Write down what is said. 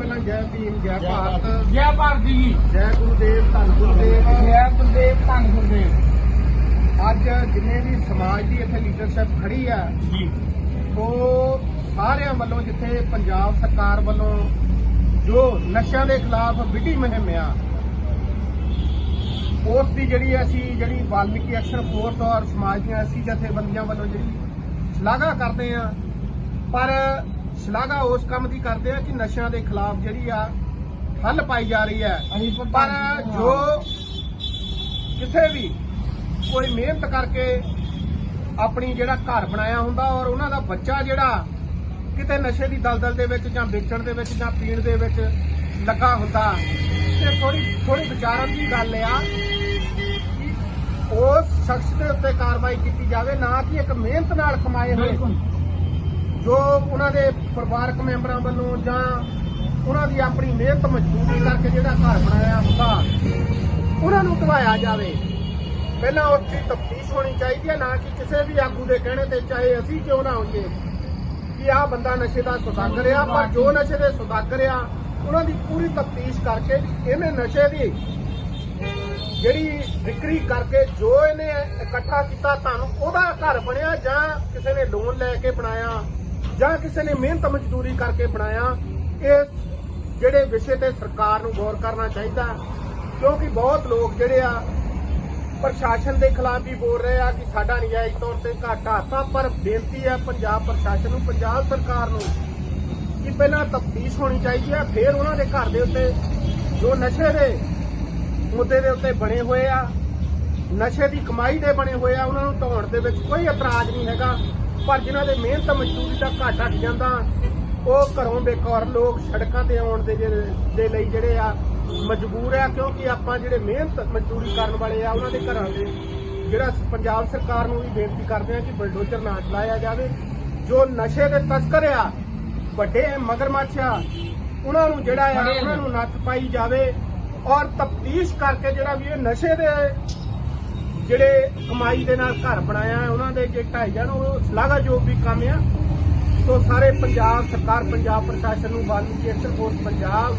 ਪਹਿਲਾਂ ਜੈ ਭੀਮ ਜੈ ਭਾਰਤ। ਜੈ ਭਾਰਤ ਜੀ। ਜੈ ਗੁਰੂਦੇਵ ਧੰਨ ਗੁਰੂਦੇਵ। ਜੈ ਗੁਰਦੇਵ ਧੰਨ ਗੁਰਦੇਵ। ਅੱਜ ਜਿੰਨੇ ਵੀ ਸਮਾਜ ਦੀ ਇੱਥੇ ਲੀਡਰਸ਼ਿਪ ਖੜੀ ਆ ਜੀ। ਸੋ ਸਾਰਿਆਂ ਵੱਲੋਂ ਜਿੱਥੇ ਪੰਜਾਬ ਸਰਕਾਰ ਵੱਲੋਂ ਜੋ ਨਸ਼ਿਆਂ ਦੇ ਖਿਲਾਫ ਵਿੱਢੀ ਮੁਹਿੰਮ ਆ ਉਸ ਦੀ ਜਿਹੜੀ ਅਸੀਂ ਜਿਹੜੀ ਵਾਲਮੀਕੀ ਐਕਸ਼ਨ ਫੋਰਸ ਔਰ ਸਮਾਜ ਦੀਆਂ ਅਸੀਂ ਜਥੇਬੰਦੀਆਂ ਵੱਲੋਂ ਜਿਹੜੀ ਸ਼ਲਾਘਾ ਕਰਦੇ ਆ ਪਰ ਸ਼ਲਾਘਾ ਉਸ ਕੰਮ ਦੀ ਕਰਦੇ ਆ ਕਿ ਨਸ਼ਿਆਂ ਦੇ ਖਿਲਾਫ ਜਿਹੜੀ ਆ ਹੱਲ ਪਾਈ ਜਾ ਰਹੀ ਹੈ। ਪਰ ਜੀ ਕਿਸੇ ਵੀ ਕੋਈ ਮਿਹਨਤ ਕਰਕੇ ਆਪਣੀ ਜਿਹੜਾ ਘਰ ਬਣਾਇਆ ਹੁੰਦਾ ਔਰ ਉਹਨਾਂ ਦਾ ਬੱਚਾ ਜਿਹੜਾ ਕਿਤੇ ਨਸ਼ੇ ਦੀ ਦਲਦਲ ਦੇ ਵਿੱਚ ਜਾਂ ਵੇਚਣ ਦੇ ਵਿੱਚ ਜਾਂ ਪੀਣ ਦੇ ਵਿੱਚ ਲੱਗਾ ਹੁੰਦਾ ਤੇ ਥੋੜੀ ਥੋੜੀ ਵਿਚਾਰਨ ਦੀ ਗੱਲ ਆ ਉਸ ਸ਼ਖਸ ਦੇ ਉੱਤੇ ਕਾਰਵਾਈ ਕੀਤੀ ਜਾਵੇ ਨਾ ਕਿ ਇੱਕ ਮਿਹਨਤ ਨਾਲ ਕਮਾਏ ਹੋਏ। ਜੋ ਉਹਨਾਂ ਦੇ ਪਰਿਵਾਰਕ ਮੈਂਬਰਾਂ ਵੱਲੋਂ ਜਾਂ ਉਹਨਾਂ ਦੀ ਆਪਣੀ ਮਿਹਨਤ ਮਜ਼ਦੂਰੀ ਕਰਕੇ ਜਿਹੜਾ ਘਰ ਬਣਾਇਆ ਹੁੰਦਾ, ਉਹਨਾਂ ਨੂੰ ਢਵਾਇਆ ਜਾਵੇ। ਪਹਿਲਾਂ ਉਸ ਦੀ ਤਫਤੀਸ਼ ਹੋਣੀ ਚਾਹੀਦੀ ਹੈ, ਨਾ ਕਿ ਕਿਸੇ ਵੀ ਆਗੂ ਦੇ ਕਹਿਣੇ ਤੇ ਚਾਹੇ ਅਸੀਂ ਕਿਉਂ ਨਾ ਹੋਈਏ ਕਿ ਆਹ ਬੰਦਾ ਨਸ਼ੇ ਦਾ ਸੁਦਾਗਰ ਆ ਪਰ ਜੋ ਨਸ਼ੇ ਦੇ ਸੁਦਾਗਰ ਆ ਉਹਨਾਂ ਦੀ ਪੂਰੀ ਤਫਤੀਸ਼ ਕਰਕੇ ਵੀ ਇਹਨੇ ਨਸ਼ੇ ਦੀ ਜਿਹੜੀ ਵਿਕਰੀ ਕਰਕੇ ਜੋ ਇਹਨੇ ਇਕੱਠਾ ਕੀਤਾ, ਤੁਹਾਨੂੰ ਉਹਦਾ ਘਰ ਬਣਿਆ ਜਾਂ ਕਿਸੇ ਨੇ ਲੋਨ ਲੈ ਕੇ ਬਣਾਇਆ। ਜਾਂ ਕਿਸੇ ਨੇ ਮਿਹਨਤ ਮਜ਼ਦੂਰੀ ਕਰਕੇ ਬਣਾਇਆ ਇਹ ਜਿਹੜੇ ਵਿਸ਼ੇ ਤੇ ਸਰਕਾਰ ਨੂੰ ਗੌਰ ਕਰਨਾ ਚਾਹੀਦਾ ਕਿਉਂਕਿ ਬਹੁਤ ਲੋਕ ਜਿਹੜੇ ਆ, ਪ੍ਰਸ਼ਾਸਨ ਦੇ ਖਿਲਾਫ ਵੀ ਬੋਲ ਰਹੇ ਆ ਕਿ ਸਾਡਾ ਨਜਾਇਜ਼ ਤੌਰ ਤੇ ਘਾਟਾ ਤਾਂ ਪਰ ਬੇਨਤੀ ਹੈ ਪੰਜਾਬ ਪ੍ਰਸ਼ਾਸਨ ਨੂੰ, ਪੰਜਾਬ ਸਰਕਾਰ ਨੂੰ, ਕਿ ਪਹਿਲਾਂ ਤਫਤੀਸ਼ ਹੋਣੀ ਚਾਹੀਦੀ ਹੈ, ਫਿਰ ਉਹਨਾਂ ਦੇ ਘਰ ਦੇ ਉੱਤੇ ਜੋ ਨਸ਼ੇ ਦੇ ਮੁੱਦੇ ਦੇ ਉੱਤੇ ਬਣੇ ਹੋਏ ਆ, ਨਸ਼ੇ ਦੀ ਕਮਾਈ ਦੇ ਬਣੇ ਹੋਏ ਆ, ਉਹਨਾਂ ਨੂੰ ਢਾਉਣ ਦੇ ਵਿੱਚ ਕੋਈ ਇਤਰਾਜ਼ ਨਹੀਂ ਹੈਗਾ। ਪਰ ਜਿਨ੍ਹਾਂ ਦੇ ਮਿਹਨਤ ਮਜ਼ਦੂਰੀ ਦਾ ਘਾਟਾ ਢ ਜਾਂਦਾ ਉਹ ਘਰੋਂ ਬੇਕਾਰ ਲੋਕ ਸੜਕਾਂ ਤੇ ਆਉਣ ਦੇ ਦੇ ਲਈ ਜਿਹੜੇ ਆ ਮਜਬੂਰ ਆ ਕਿਉਂਕਿ ਆਪਾਂ ਜਿਹੜੇ ਮਿਹਨਤ ਮਜ਼ਦੂਰੀ ਕਰਨ ਵਾਲੇ ਆ ਉਹਨਾਂ ਦੇ ਘਰਾਂ ਦੇ ਜਿਹੜਾ ਪੰਜਾਬ ਸਰਕਾਰ ਨੂੰ ਵੀ ਬੇਨਤੀ ਕਰਦੇ ਆ ਕਿ ਬਲਡੋਜ਼ਰ ਨਾ ਚਲਾਇਆ ਜਾਵੇ। ਜੋ ਨਸ਼ੇ ਦੇ ਤਸਕਰ ਆ ਵੱਡੇ ਮਗਰਮੱਛ ਆ ਉਹਨਾਂ ਨੂੰ ਜਿਹੜਾ ਆ ਉਹਨਾਂ ਨੂੰ ਨੱਥ ਪਾਈ ਜਾਵੇ ਔਰ ਤਫਤੀਸ਼ ਕਰਕੇ ਜਿਹੜਾ ਵੀ ਇਹ ਨਸ਼ੇ ਦੇ ਜਿਹੜੇ ਕਮਾਈ ਦੇ ਨਾਲ ਘਰ ਬਣਾਇਆ, ਉਹਨਾਂ ਦੇ ਜੇ ਢਾਈ ਜਾਣ, ਉਹ ਸ਼ਲਾਘਾਯੋਗ ਵੀ ਕੰਮ ਆ, ਸੋ ਸਾਰੇ ਪੰਜਾਬ, ਸਰਕਾਰ, ਪੰਜਾਬ ਪ੍ਰਸ਼ਾਸਨ ਨੂੰ ਵਾਲਮੀਕੀ ਐਕਸ਼ਨ ਫੋਰਸ ਪੰਜਾਬ